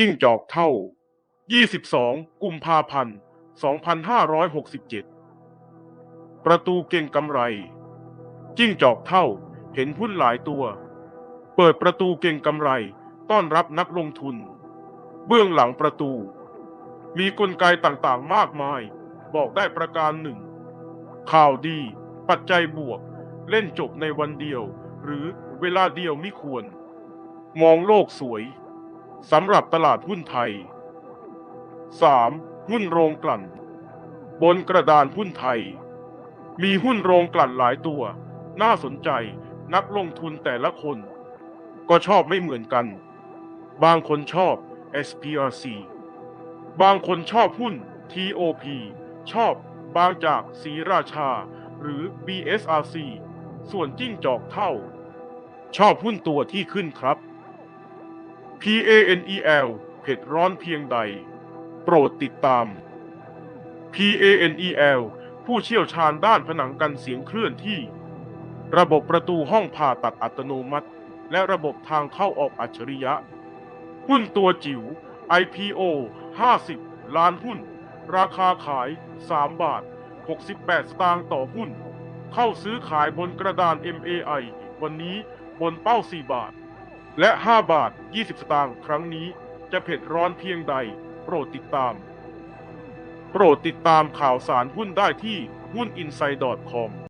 จิ้งจอกเท่า 22 กุมภาพันธ์ 2567 ประตูเก่งกำไร จิ้งจอกเท่าเห็นหุ้นหลายตัว เปิดประตูเก่งกำไร ต้อนรับนักลงทุน เบื้องหลังประตู มีกลไกต่างๆมากมาย บอกได้ประการหนึ่ง ข่าวดี ปัจจัยบวก เล่นจบในวันเดียว หรือเวลาเดียวไม่ควร มองโลกสวย สำหรับตลาดหุ้นไทย 3. หุ้นโรงกลั่น บนกระดานหุ้นไทย มีหุ้นโรงกลั่นหลายตัว น่าสนใจนักลงทุนแต่ละคน ก็ชอบไม่เหมือนกัน บางคนชอบ SPRC บางคนชอบหุ้น TOP ชอบบางจากสีราชา หรือ BSRC ส่วนจิ้งจอกเท่า ชอบหุ้นตัวที่ขึ้นครับ PANEL เผ็ดร้อนเพียงใด โปรดติดตาม PANEL ผู้เชี่ยวชาญด้านผนังกันเสียงเคลื่อนที่ ระบบประตูห้องผ่าตัดอัตโนมัติ และระบบทางเข้าออกอัจฉริยะ หุ้นตัวจิ๋ว IPO 50 ล้านหุ้น ราคาขาย 3 บาท 68 สตางค์ต่อหุ้น เข้าซื้อขายบนกระดาน MAI วันนี้บนเป้า 4 บาท และ 5 บาท 20 สตางค์ครั้งนี้จะเผ็ดร้อนเพียงใด โปรดติดตาม โปรดติดตามข่าวสารหุ้นได้ที่หุ้น i n s i d e c o m